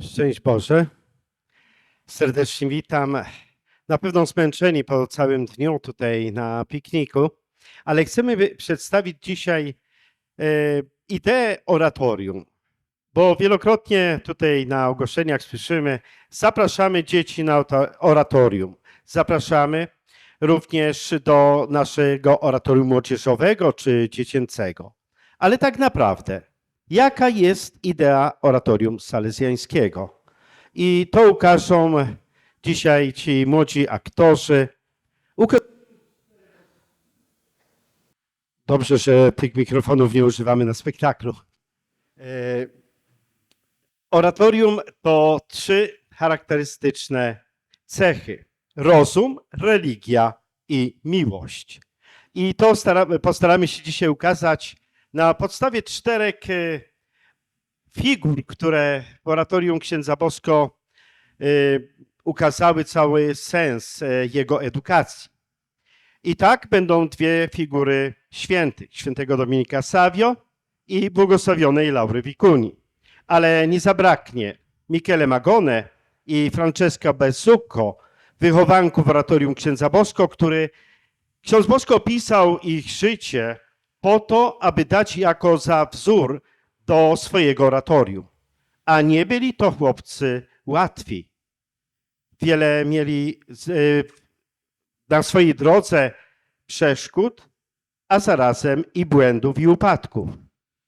Szczęść Boże. Serdecznie witam. Na pewno zmęczeni po całym dniu tutaj na pikniku, ale chcemy przedstawić dzisiaj e, ideę oratorium, bo wielokrotnie tutaj na ogłoszeniach słyszymy, zapraszamy dzieci na oratorium. Zapraszamy również do naszego oratorium młodzieżowego czy dziecięcego. Ale tak naprawdę, jaka jest idea oratorium salezjańskiego? I to ukażą dzisiaj ci młodzi aktorzy. Dobrze, że tych mikrofonów nie używamy na spektaklu. E, Oratorium to trzy charakterystyczne cechy: rozum, religia i miłość. I to stara, postaramy się dzisiaj ukazać na podstawie czterech e, figur, które w oratorium księdza Bosko e, ukazały cały sens e, jego edukacji. I tak będą dwie figury świętych, świętego Dominika Savio i błogosławionej Laury Wikuni. Ale nie zabraknie Michele Magone i Francesca Besucco, wychowanków oratorium księdza Bosko, który ksiądz Bosko opisał ich życie po to, aby dać jako za wzór do swojego oratorium. A nie byli to chłopcy łatwi. Wiele mieli y, na swojej drodze przeszkód, a zarazem i błędów i upadków.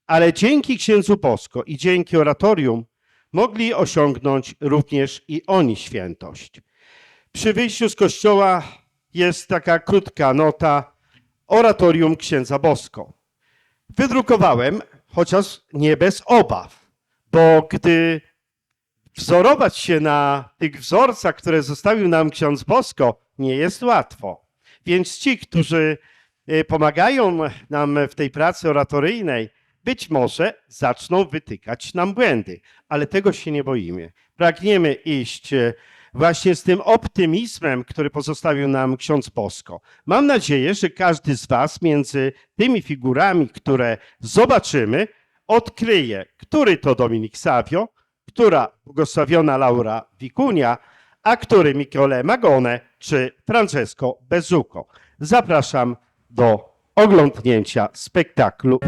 Ale dzięki księdzu Bosko i dzięki oratorium mogli osiągnąć również i oni świętość. Przy wyjściu z kościoła jest taka krótka nota oratorium księdza Bosko. Wydrukowałem, chociaż nie bez obaw, bo gdy wzorować się na tych wzorcach, które zostawił nam ksiądz Bosko, nie jest łatwo. Więc ci, którzy y, pomagają nam w tej pracy oratoryjnej, być może zaczną wytykać nam błędy, ale tego się nie boimy. Pragniemy iść e, właśnie z tym optymizmem, który pozostawił nam ksiądz Bosko. Mam nadzieję, że każdy z Was między tymi figurami, które zobaczymy, odkryje, który to Dominik Savio, która błogosławiona Laura Wikunia, a który Michele Magone czy Francesco Bezuko. Zapraszam do oglądnięcia spektaklu.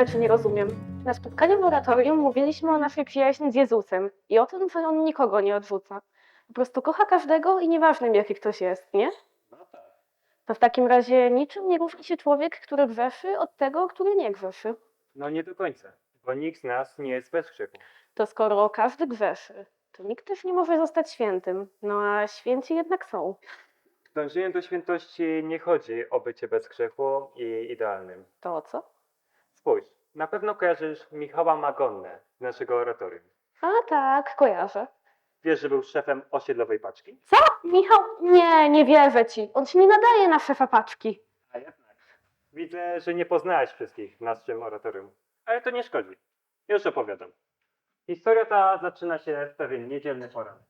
Rzeczy nie rozumiem. Na spotkaniu w oratorium mówiliśmy o naszej przyjaźni z Jezusem i o tym, że on nikogo nie odrzuca. Po prostu kocha każdego i nieważnym jaki ktoś jest, nie? To w takim razie niczym nie różni się człowiek, który grzeszy od tego, który nie grzeszy. No nie do końca, bo nikt z nas nie jest bez grzechu. To skoro każdy grzeszy, to nikt też nie może zostać świętym. No a święci jednak są. W dążeniu do świętości nie chodzi o bycie bez grzechu i idealnym. To o co? Spójrz, na pewno kojarzysz Michała Magonnę z naszego oratorium. A tak, kojarzę. Wiesz, że był szefem osiedlowej paczki? Co? Michał? Nie, nie wierzę ci. On się nie nadaje na szefa paczki. A jednak. Widzę, że nie poznałeś wszystkich w naszym oratorium. Ale to nie szkodzi. Już opowiadam. Historia ta zaczyna się w pewien niedzielny poranek.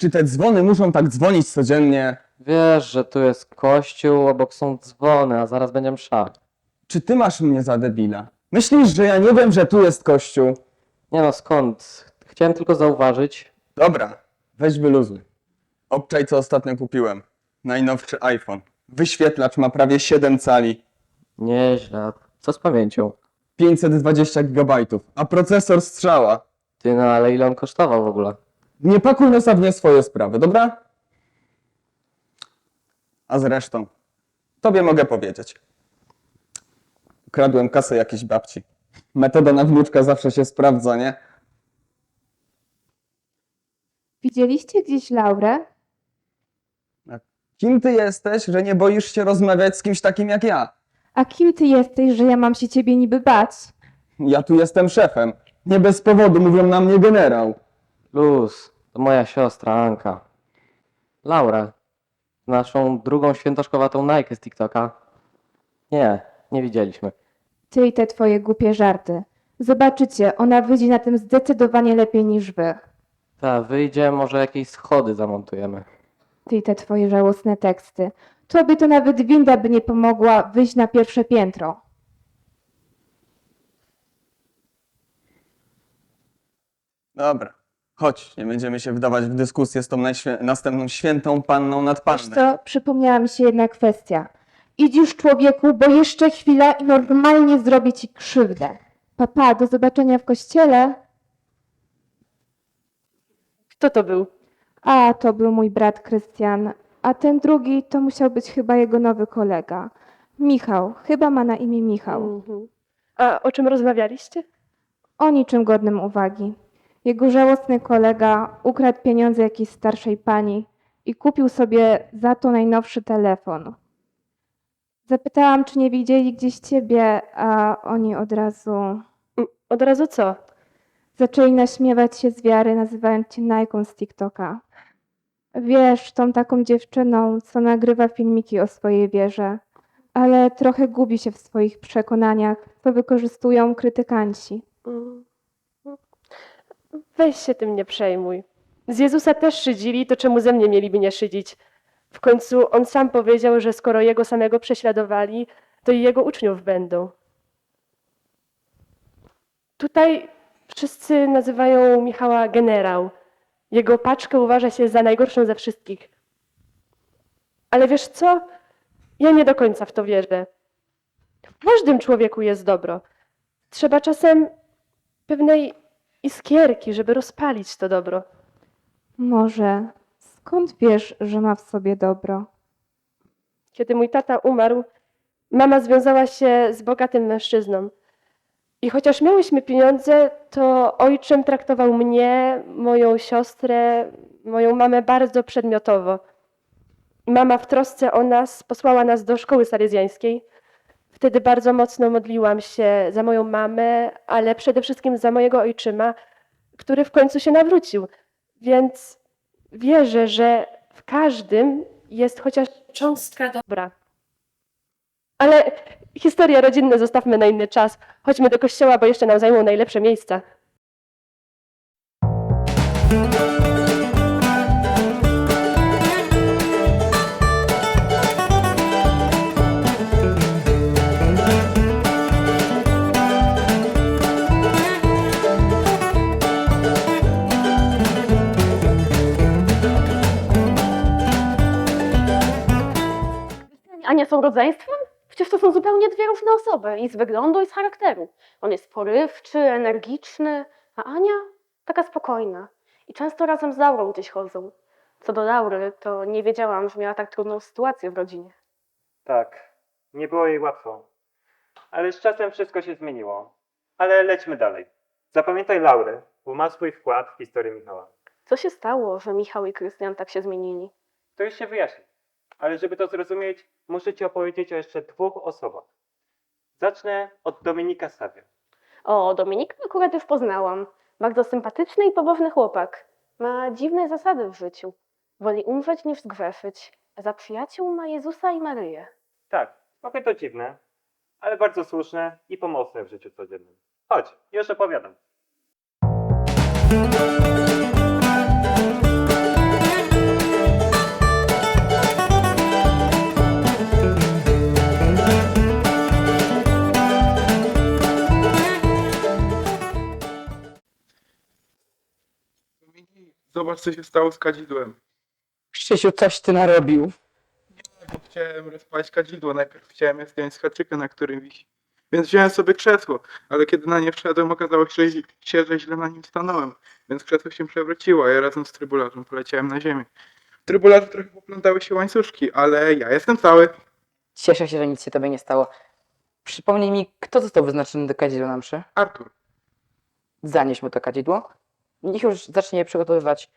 Czy te dzwony muszą tak dzwonić codziennie? Wiesz, że tu jest kościół, obok są dzwony, a zaraz będzie msza. Czy ty masz mnie za debila? Myślisz, że ja nie wiem, że tu jest kościół? Nie no, skąd? Chciałem tylko zauważyć. Dobra, weź wyluzuj. Obczaj, co ostatnio kupiłem. Najnowszy iPhone. Wyświetlacz ma prawie 7 cali, Nieźle. Co z pamięcią? 520 GB, a procesor strzała. Ty no, ale ile on kosztował w ogóle? Nie pakuj nosa w nie swoje sprawy, dobra? A zresztą, tobie mogę powiedzieć. Ukradłem kasę jakiejś babci. Metoda na wnuczka zawsze się sprawdza, nie? Widzieliście gdzieś Laurę? Kim ty jesteś, że nie boisz się rozmawiać z kimś takim jak ja? A kim ty jesteś, że ja mam się ciebie niby bać? Ja tu jestem szefem. Nie bez powodu mówią na mnie generał. Luz, to moja siostra Anka. Laura, naszą drugą świętoszkowatą Nike z TikToka. Nie, nie widzieliśmy. Ty i te twoje głupie żarty. Zobaczycie, ona wyjdzie na tym zdecydowanie lepiej niż wy. Ta, wyjdzie, może jakieś schody zamontujemy. Ty i te twoje żałosne teksty. Tobie to nawet winda by nie pomogła wyjść na pierwsze piętro. Dobra, chodź, nie będziemy się wdawać w dyskusję z tą najświę- następną świętą panną nad Wiesz pannę. co, przypomniała mi się jedna kwestia. Idź już człowieku, bo jeszcze chwila i normalnie zrobię ci krzywdę. Papa, do zobaczenia w kościele. Kto to był? A, to był mój brat Krystian, a ten drugi to musiał być chyba jego nowy kolega. Michał, chyba ma na imię Michał. Mhm. A o czym rozmawialiście? O niczym godnym uwagi. Jego żałosny kolega ukradł pieniądze jakiejś starszej pani i kupił sobie za to najnowszy telefon. Zapytałam, czy nie widzieli gdzieś ciebie, a oni od razu Od razu co? zaczęli naśmiewać się z wiary, nazywając cię Najką z TikToka. Wiesz, tą taką dziewczyną, co nagrywa filmiki o swojej wierze, ale trochę gubi się w swoich przekonaniach, co wykorzystują krytykanci. Mm. Weź się tym nie przejmuj. Z Jezusa też szydzili, to czemu ze mnie mieliby nie szydzić? W końcu on sam powiedział, że skoro jego samego prześladowali, to i jego uczniów będą. Tutaj wszyscy nazywają Michała generał. Jego paczkę uważa się za najgorszą ze wszystkich. Ale wiesz co? Ja nie do końca w to wierzę. W każdym człowieku jest dobro. Trzeba czasem pewnej iskierki, żeby rozpalić to dobro. Może skąd wiesz, że ma w sobie dobro? Kiedy mój tata umarł, mama związała się z bogatym mężczyzną. I chociaż miałyśmy pieniądze, to ojczym traktował mnie, moją siostrę, moją mamę bardzo przedmiotowo. Mama w trosce o nas posłała nas do szkoły salezjańskiej. Wtedy bardzo mocno modliłam się za moją mamę, ale przede wszystkim za mojego ojczyma, który w końcu się nawrócił. Więc wierzę, że w każdym jest chociaż cząstka dobra. Ale historie rodzinne zostawmy na inny czas. Chodźmy do kościoła, bo jeszcze nam zajmą najlepsze miejsca. Są rodzeństwem? Przecież to są zupełnie dwie różne osoby i z wyglądu, i z charakteru. On jest porywczy, energiczny, a Ania taka spokojna. I często razem z Laurą gdzieś chodzą. Co do Laury, to nie wiedziałam, że miała tak trudną sytuację w rodzinie. Tak, nie było jej łatwo. Ale z czasem wszystko się zmieniło. Ale lećmy dalej. Zapamiętaj Laurę, bo ma swój wkład w historię Michała. Co się stało, że Michał i Krystian tak się zmienili? To już się wyjaśni. Ale żeby to zrozumieć, muszę Ci opowiedzieć o jeszcze dwóch osobach. Zacznę od Dominika Savia. O, Dominika akurat już poznałam. Bardzo sympatyczny i pobożny chłopak. Ma dziwne zasady w życiu. Woli umrzeć niż zgrzeszyć. A za przyjaciół ma Jezusa i Maryję. Tak, trochę to dziwne, ale bardzo słuszne i pomocne w życiu codziennym. Chodź, już opowiadam. Zobacz, co się stało z kadzidłem. Krzysiu, coś ty narobił. Bo chciałem rozpalić kadzidło. Najpierw chciałem je zdjąć z haczyka, na którym wisi. Więc wziąłem sobie krzesło, ale kiedy na nie wszedłem, okazało się, że- się, że źle na nim stanąłem. Więc krzesło się przewróciło, a ja razem z trybularzem poleciałem na ziemię. W trybularzu trochę poplątały się łańcuszki, ale ja jestem cały. Cieszę się, że nic się tobie nie stało. Przypomnij mi, kto został wyznaczony do kadzidła na mszy? Artur, Zanieś mu to kadzidło. Niech już zacznie je przygotowywać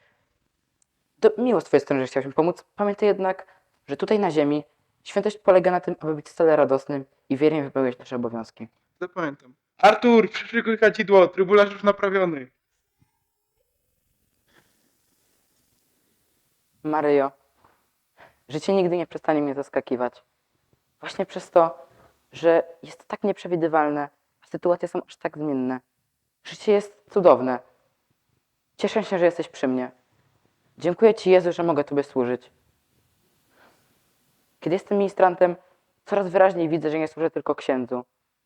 To miło z twojej strony, że chciałeś mi pomóc. Pamiętaj jednak, że tutaj na ziemi świętość polega na tym, aby być stale radosnym i wiernie wypełniać nasze obowiązki. Zapamiętam. Artur, przyszykuj kadzidło, trybularz już naprawiony. Maryjo, życie nigdy nie przestanie mnie zaskakiwać. Właśnie przez to, że jest tak nieprzewidywalne, a sytuacje są aż tak zmienne. Życie jest cudowne. Cieszę się, że jesteś przy mnie. Dziękuję Ci, Jezu, że mogę Tobie służyć. Kiedy jestem ministrantem, coraz wyraźniej widzę, że nie służę tylko księdzu.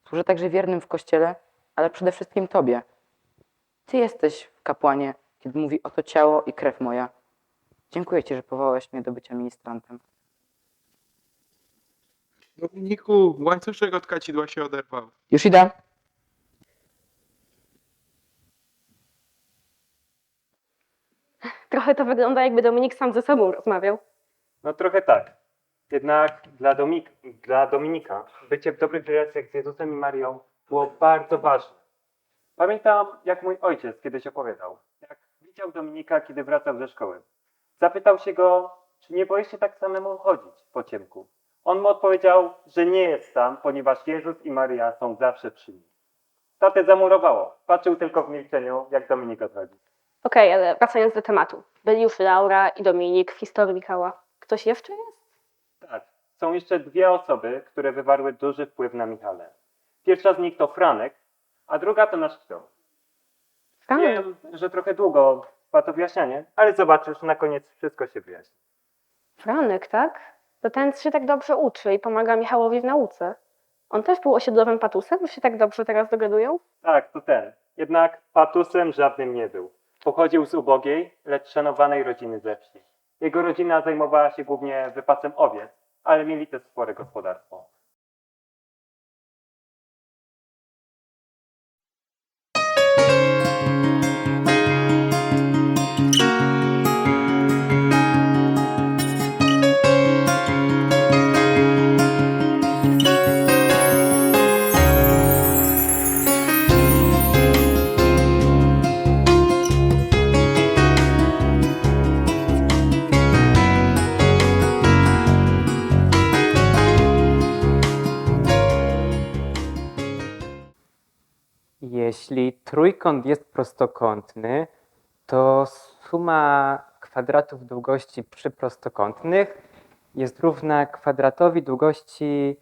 Służę także wiernym w kościele, ale przede wszystkim Tobie. Ty jesteś kapłanie, kiedy mówi oto ciało i krew moja. Dziękuję Ci, że powołałeś mnie do bycia ministrantem. Dominiku, łańcuszek od kadzidła się oderwał. Już idę. Trochę to wygląda, jakby Dominik sam ze sobą rozmawiał. No trochę tak. Jednak dla, dla Dominika bycie w dobrych relacjach z Jezusem i Marią było bardzo ważne. Pamiętam, jak mój ojciec kiedyś opowiadał, jak widział Dominika, kiedy wracał ze szkoły. Zapytał się go, czy nie boisz się tak samemu chodzić po ciemku. On mu odpowiedział, że nie jest sam, ponieważ Jezus i Maria są zawsze przy nim. Tatę zamurowało. Patrzył tylko w milczeniu, jak Dominik odchodzi. Okej, ale wracając do tematu. Byli już Laura i Dominik w historii Michała. Ktoś jeszcze jest? Tak. Są jeszcze dwie osoby, które wywarły duży wpływ na Michale. Pierwsza z nich to Franek, a druga to nasz ksiądz. Franek. Wiem, że trochę długo trwa to wyjaśnianie, ale zobaczysz, na koniec wszystko się wyjaśni. Franek, tak? To ten, się tak dobrze uczy i pomaga Michałowi w nauce. On też był osiedlowym patusem, że się tak dobrze teraz dogadują? Tak, to ten. Jednak patusem żadnym nie był. Pochodził z ubogiej, lecz szanowanej rodziny ze wsi. Jego rodzina zajmowała się głównie wypasem owiec, ale mieli też spore gospodarstwo. Trójkąt jest prostokątny, to suma kwadratów długości przyprostokątnych jest równa kwadratowi długości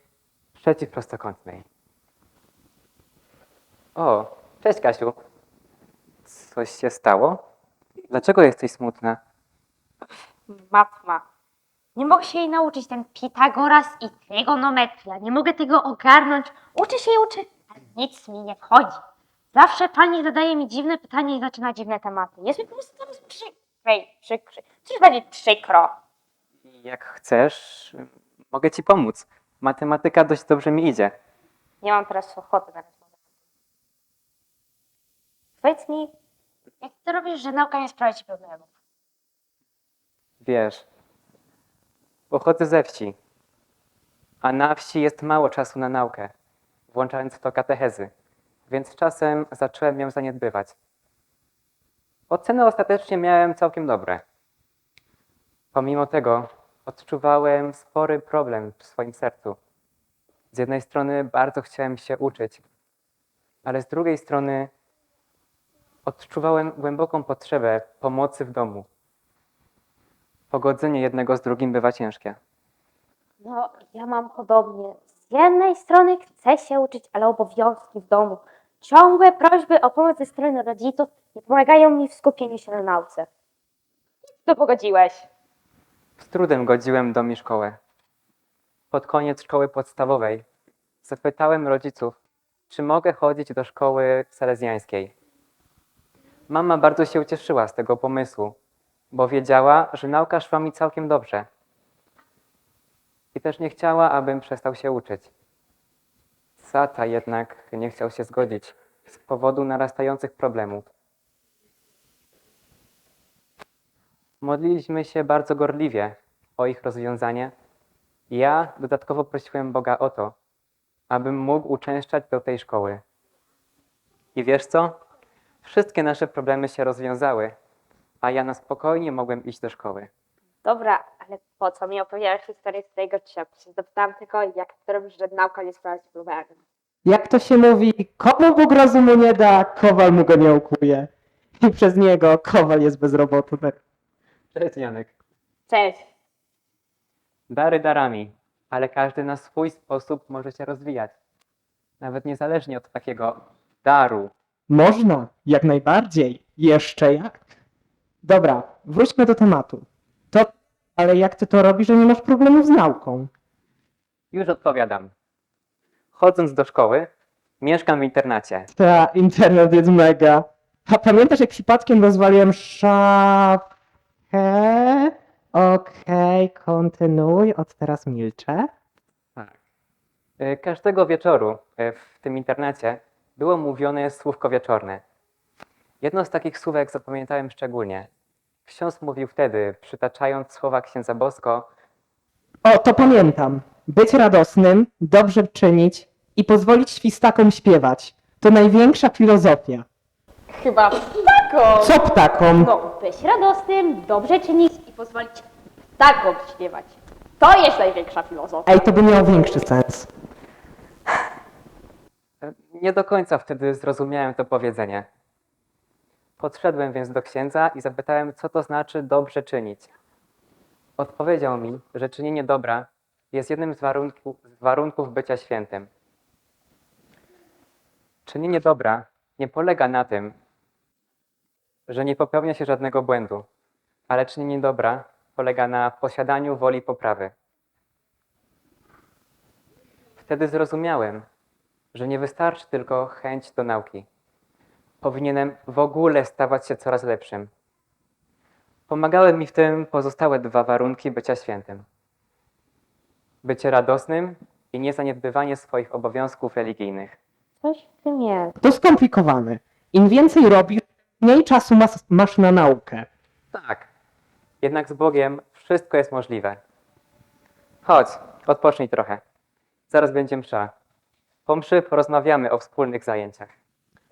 przeciwprostokątnej. O, cześć Kasiu. Coś się stało? Dlaczego jesteś smutna? matma. Nie mogę się jej nauczyć, ten Pitagoras i trygonometria. Nie mogę tego ogarnąć. Uczę się i uczę, ale nic mi nie wchodzi. Zawsze pani zadaje mi dziwne pytania i zaczyna dziwne tematy. Jest mi po prostu teraz przykrej, przykry. Coś będzie przykro. Jak chcesz, mogę ci pomóc. Matematyka dość dobrze mi idzie. Nie mam teraz ochoty na rozmowę. Powiedz mi, jak ty robisz, że nauka nie sprawia ci problemów? Wiesz, pochodzę ze wsi, a na wsi jest mało czasu na naukę, włączając w to katechezy, więc czasem zacząłem ją zaniedbywać. Oceny ostatecznie miałem całkiem dobre. Pomimo tego odczuwałem spory problem w swoim sercu. Z jednej strony bardzo chciałem się uczyć, ale z drugiej strony odczuwałem głęboką potrzebę pomocy w domu. Pogodzenie jednego z drugim bywa ciężkie. No, ja mam podobnie. Z jednej strony chcę się uczyć, ale obowiązki w domu, ciągłe prośby o pomoc ze strony rodziców nie pomagają mi w skupieniu się na nauce. To pogodziłeś. Z trudem godziłem dom i szkołę. Pod koniec szkoły podstawowej zapytałem rodziców, czy mogę chodzić do szkoły salezjańskiej. Mama bardzo się ucieszyła z tego pomysłu, bo wiedziała, że nauka szła mi całkiem dobrze. I też nie chciała, abym przestał się uczyć. Tata jednak nie chciał się zgodzić z powodu narastających problemów. Modliliśmy się bardzo gorliwie o ich rozwiązanie. Ja dodatkowo prosiłem Boga o to, abym mógł uczęszczać do tej szkoły. I wiesz co? Wszystkie nasze problemy się rozwiązały, a ja na spokojnie mogłem iść do szkoły. Dobra, ale po co mi opowiadasz historię z tego trzeba? Przecież zapytałam tylko, jak to robisz, że nauka nie sprawia ci problemu. Jak to się mówi, komu Bóg rozumu nie da, kowal mu go nie ukuje. I przez niego kowal jest bezrobotny. Cześć Janek. Cześć. Dary darami, ale każdy na swój sposób może się rozwijać. Nawet niezależnie od takiego daru. Można, jak najbardziej. Jeszcze jak. Dobra, wróćmy do tematu. Ale jak ty to robisz, że nie masz problemów z nauką? Już odpowiadam. Chodząc do szkoły, mieszkam w internacie. Ta, internet jest mega. A pamiętasz, jak przypadkiem rozwaliłem szafkę? Okej, kontynuuj, od teraz milczę. Tak. Y, Każdego wieczoru y, w tym internacie było mówione słówko wieczorne. Jedno z takich słówek zapamiętałem szczególnie. Ksiądz mówił wtedy, przytaczając słowa księdza Bosko, O, to pamiętam. Być radosnym, dobrze czynić i pozwolić świstakom śpiewać. To największa filozofia. Chyba taką. Co ptakom? No, być radosnym, dobrze czynić i pozwolić taką śpiewać. To jest największa filozofia. Ej, to by miało większy sens. E, Nie do końca wtedy zrozumiałem to powiedzenie. Podszedłem więc do księdza i zapytałem, co to znaczy dobrze czynić. Odpowiedział mi, że czynienie dobra jest jednym z, z warunków bycia świętym. Czynienie dobra nie polega na tym, że nie popełnia się żadnego błędu, ale czynienie dobra polega na posiadaniu woli poprawy. Wtedy zrozumiałem, że nie wystarczy tylko chęć do nauki. Powinienem w ogóle stawać się coraz lepszym. Pomagały mi w tym pozostałe dwa warunki bycia świętym: bycie radosnym i niezaniedbywanie swoich obowiązków religijnych. Coś w tym jest. To skomplikowane. Im więcej robisz, mniej czasu mas- masz na naukę. Tak, jednak z Bogiem wszystko jest możliwe. Chodź, odpocznij trochę. Zaraz będzie msza. Po mszy porozmawiamy o wspólnych zajęciach.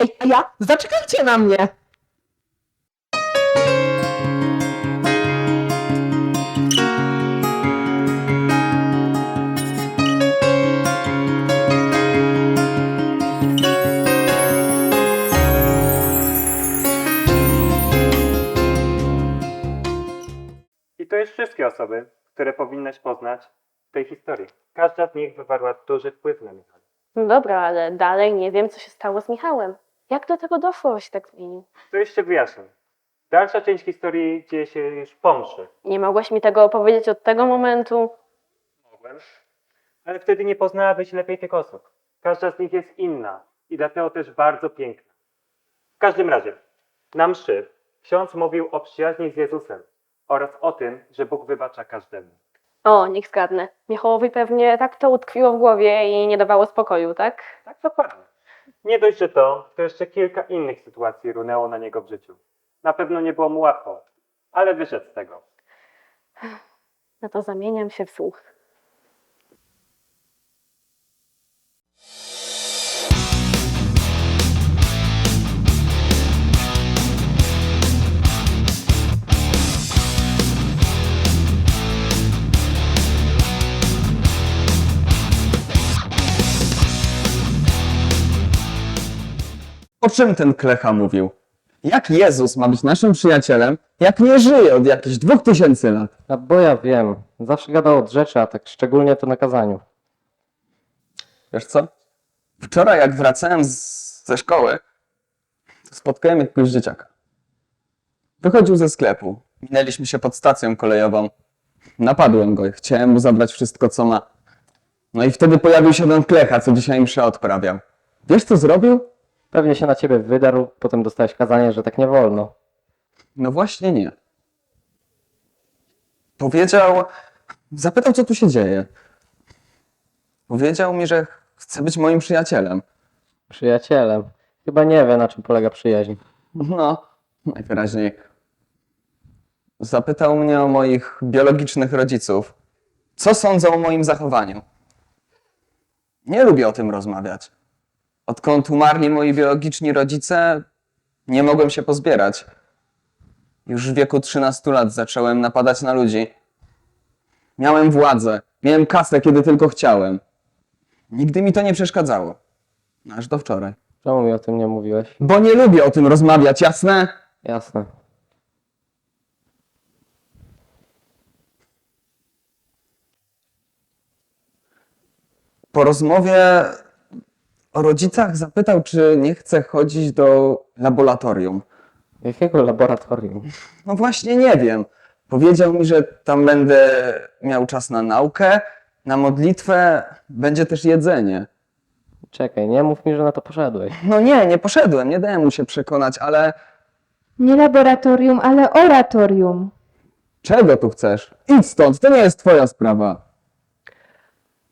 Ej, a ja? Zaczekajcie na mnie! I to już wszystkie osoby, które powinnaś poznać w tej historii. Każda z nich wywarła duży wpływ na Michała. No dobra, ale dalej nie wiem, co się stało z Michałem. Jak do tego doszło, się tak zmienił? To jeszcze wyjaśnię. Dalsza część historii dzieje się już po mszy. Nie mogłeś mi tego opowiedzieć od tego momentu? Mogłem. Ale wtedy nie poznałabyś lepiej tych osób. Każda z nich jest inna i dlatego też bardzo piękna. W każdym razie, na mszy ksiądz mówił o przyjaźni z Jezusem oraz o tym, że Bóg wybacza każdemu. O, niech zgadnę. Michałowi pewnie tak to utkwiło w głowie i nie dawało spokoju, tak? Tak dokładnie. Nie dość, że to, to jeszcze kilka innych sytuacji runęło na niego w życiu. Na pewno nie było mu łatwo, ale wyszedł z tego. No to zamieniam się w słuch. O czym ten Klecha mówił? Jak Jezus ma być naszym przyjacielem, jak nie żyje od jakichś dwóch tysięcy lat? A bo ja wiem, zawsze gadał od rzeczy, a tak szczególnie to na kazaniu. Wiesz co? Wczoraj jak wracałem z, ze szkoły, to spotkałem jakiegoś dzieciaka. Wychodził ze sklepu. Minęliśmy się pod stacją kolejową. Napadłem go i chciałem mu zabrać wszystko, co ma. No i wtedy pojawił się ten Klecha, co dzisiaj mszę odprawiał. Wiesz, co zrobił? Pewnie się na ciebie wydarł, potem dostałeś kazanie, że tak nie wolno. No właśnie nie. Powiedział, zapytał, co tu się dzieje. Powiedział mi, że chce być moim przyjacielem. Przyjacielem. Chyba nie wie, na czym polega przyjaźń. No, najwyraźniej. Zapytał mnie o moich biologicznych rodziców. Co sądzą o moim zachowaniu? Nie lubię o tym rozmawiać. Odkąd umarli moi biologiczni rodzice, nie mogłem się pozbierać. Już w wieku 13 lat zacząłem napadać na ludzi. Miałem władzę, miałem kasę, kiedy tylko chciałem. Nigdy mi to nie przeszkadzało. Aż do wczoraj. Czemu mi o tym nie mówiłeś? Bo nie lubię o tym rozmawiać, jasne? Jasne. Po rozmowie o rodzicach zapytał, czy nie chcę chodzić do laboratorium. Jakiego laboratorium? No właśnie nie wiem. Powiedział mi, że tam będę miał czas na naukę, na modlitwę, będzie też jedzenie. Czekaj, nie mów mi, że na to poszedłeś. No nie, nie poszedłem, nie dałem mu się przekonać, ale Nie laboratorium, ale oratorium. czego tu chcesz? Idź stąd, to nie jest twoja sprawa.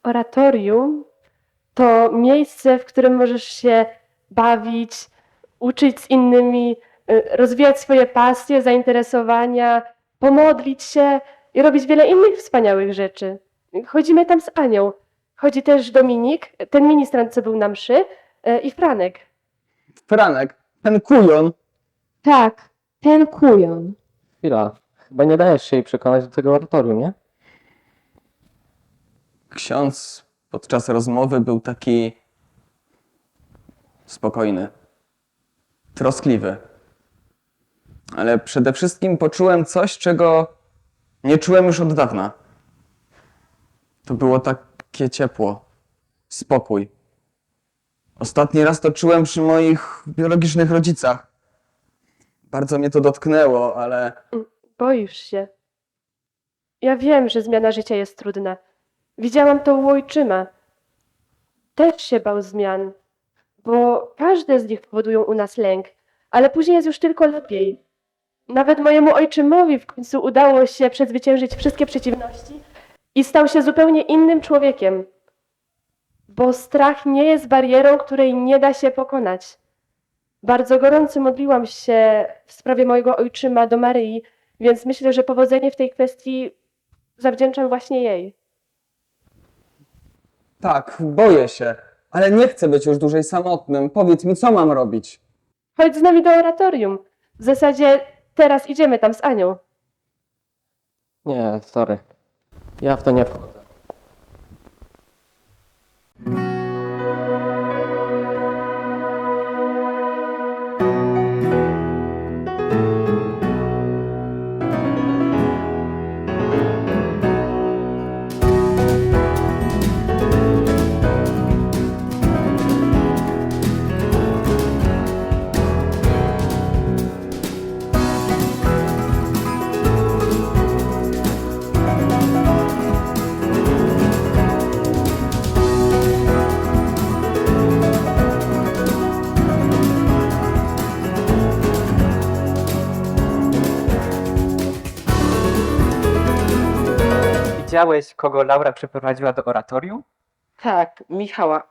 Oratorium to miejsce, w którym możesz się bawić, uczyć z innymi, y, rozwijać swoje pasje, zainteresowania, pomodlić się i robić wiele innych wspaniałych rzeczy. Chodzimy tam z Anią. Chodzi też Dominik, ten ministrant, co był na mszy, y, i Franek. Franek, ten kujon, Tak, ten kujon. Chwila. Chyba nie dajesz się jej przekonać do tego oratorium, nie? ksiądz podczas rozmowy był taki spokojny, troskliwy. Ale przede wszystkim poczułem coś, czego nie czułem już od dawna. To było takie ciepło, spokój. Ostatni raz to czułem przy moich biologicznych rodzicach. Bardzo mnie to dotknęło, ale Boisz się. Ja wiem, że zmiana życia jest trudna. Widziałam to u ojczyma. Też się bał zmian, bo każde z nich powodują u nas lęk, ale później jest już tylko lepiej. Nawet mojemu ojczymowi w końcu udało się przezwyciężyć wszystkie przeciwności i stał się zupełnie innym człowiekiem. Bo strach nie jest barierą, której nie da się pokonać. Bardzo gorąco modliłam się w sprawie mojego ojczyma do Maryi, więc myślę, że powodzenie w tej kwestii zawdzięczam właśnie jej. Tak, boję się. Ale nie chcę być już dłużej samotnym. Powiedz mi, co mam robić? Chodź z nami do oratorium. W zasadzie teraz idziemy tam z Anią. Nie, sorry. Ja w to nie wchodzę. Widziałeś, kogo Laura przyprowadziła do oratorium? Tak, Michała.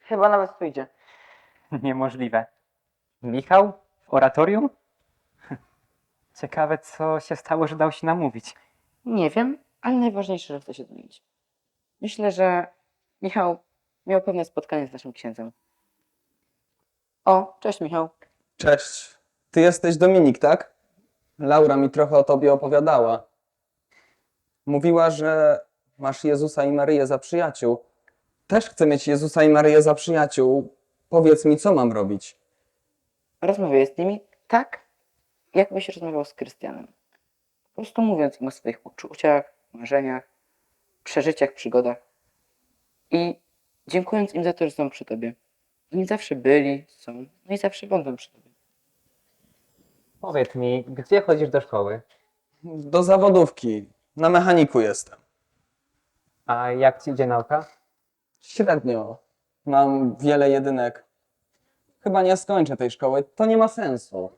Chyba nawet pójdzie. Niemożliwe. Michał? W oratorium? Ciekawe, co się stało, że dał się namówić. Nie wiem, ale najważniejsze, że chce się dowiedzieć. Myślę, że Michał miał pewne spotkanie z naszym księdzem. O, cześć Michał. Cześć. Ty jesteś Dominik, tak? Laura mi trochę o tobie opowiadała. Mówiła, że masz Jezusa i Maryję za przyjaciół. Też chcę mieć Jezusa i Maryję za przyjaciół. Powiedz mi, co mam robić? Rozmawiaj z nimi tak, jakbyś rozmawiał z Krystianem. Po prostu mówiąc im o swoich uczuciach, marzeniach, przeżyciach, przygodach. I dziękując im za to, że są przy tobie. Oni zawsze byli, są, no i zawsze będą przy tobie. Powiedz mi, gdzie chodzisz do szkoły? Do zawodówki. Na mechaniku jestem. A jak ci idzie nauka? Średnio. Mam wiele jedynek. Chyba nie skończę tej szkoły. To nie ma sensu.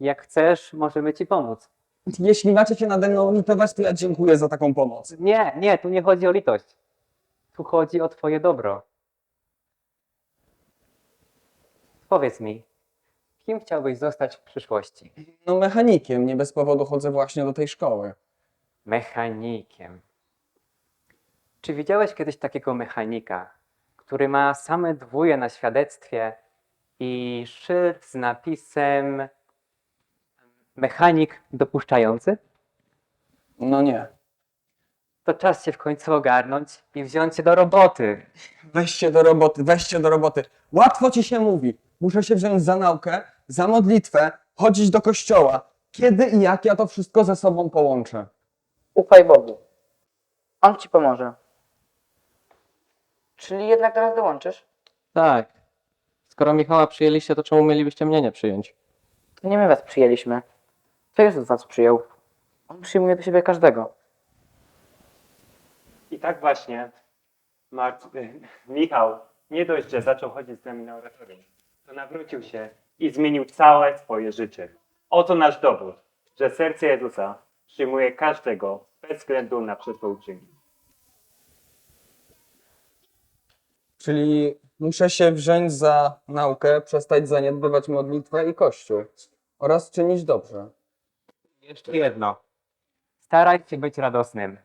Jak chcesz, możemy ci pomóc. Jeśli macie się nade mną litować, to ja dziękuję za taką pomoc. Nie, nie, tu nie chodzi o litość. Tu chodzi o twoje dobro. Powiedz mi, kim chciałbyś zostać w przyszłości? No mechanikiem, nie bez powodu chodzę właśnie do tej szkoły. Mechanikiem. Czy widziałeś kiedyś takiego mechanika, który ma same dwóje na świadectwie i szyld z napisem Mechanik dopuszczający? No nie. To czas się w końcu ogarnąć i wziąć się do roboty. Weźcie do roboty, weźcie do roboty. Łatwo ci się mówi. Muszę się wziąć za naukę, za modlitwę, chodzić do kościoła. Kiedy i jak ja to wszystko ze sobą połączę? Ufaj Bogu. On ci pomoże. Czyli jednak do nas dołączysz? Tak. Skoro Michała przyjęliście, to czemu mielibyście mnie nie przyjąć? To nie my was przyjęliśmy. To Jezus was przyjął. On przyjmuje do siebie każdego. I tak właśnie Marc... Michał nie dość, że zaczął chodzić z nami na oratorium, to nawrócił się i zmienił całe swoje życie. Oto nasz dowód, że serce Jezusa przyjmuje każdego bez względu na uczynki. Czyli muszę się wziąć za naukę, przestać zaniedbywać modlitwę i kościół oraz czynić dobrze. Jeszcze jedno. Staraj się być radosnym.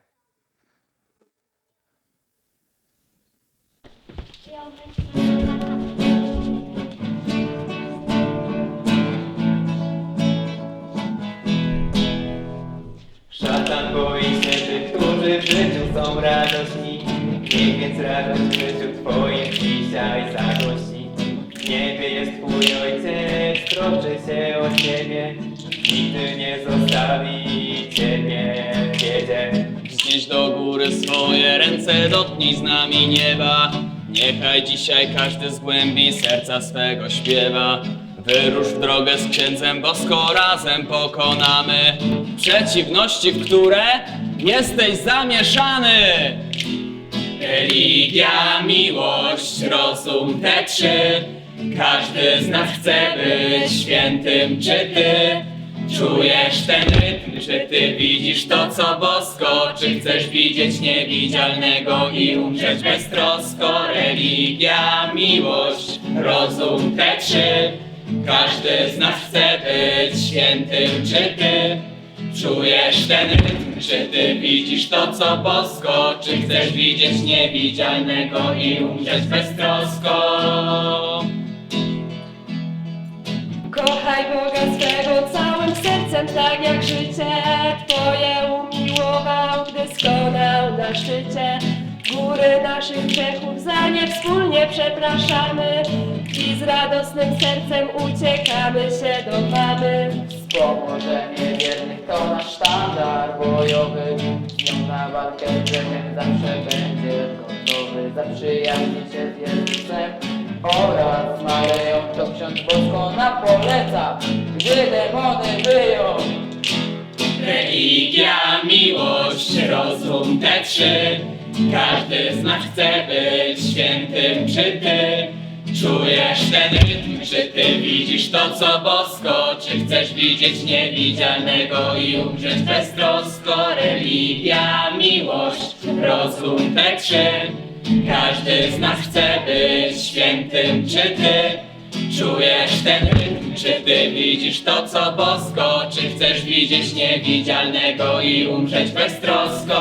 Więc radość w życiu Twoim dzisiaj zagości. W niebie jest Twój Ojciec, troszczy się o Ciebie. Nigdy nie zostawi Ciebie w. Wznieś do góry swoje ręce, dotknij z nami nieba. Niechaj dzisiaj każdy z głębi serca swego śpiewa. Wyrusz w drogę z księdzem, bo skoro razem pokonamy przeciwności, w które jesteś zamieszany. Religia, miłość, rozum, te trzy. Każdy z nas chce być świętym, czy ty? Czujesz ten rytm, czy ty widzisz to co bosko? Czy chcesz widzieć niewidzialnego i umrzeć beztrosko? Religia, miłość, rozum, te trzy. Każdy z nas chce być świętym, czy ty? Czujesz ten rytm, czy ty widzisz to co bosko? Czy chcesz widzieć niewidzialnego i umrzeć beztrosko? Kochaj Boga swego całym sercem, tak jak życie Twoje umiłował, gdy skonał na szczycie. Góry naszych grzechów za nie wspólnie przepraszamy i z radosnym sercem uciekamy się do mamy. Wspomożenie wiernych to nasz sztandar bojowy. Z nią na walkę z grzechem zawsze będziesz gotowy. Zaprzyjaźnij się z Jezusem oraz Maryją. To ksiądz bosko nam poleca, gdy demony wyją. Religia, miłość, rozum, te trzy. Każdy z nas chce być świętym, czy ty? Czujesz ten rytm, czy ty widzisz to co bosko? Czy chcesz widzieć niewidzialnego i umrzeć beztrosko? Religia, miłość, rozum, te trzy. Każdy z nas chce być świętym, czy ty? Czujesz ten rytm, czy ty widzisz to co bosko? Czy chcesz widzieć niewidzialnego i umrzeć beztrosko?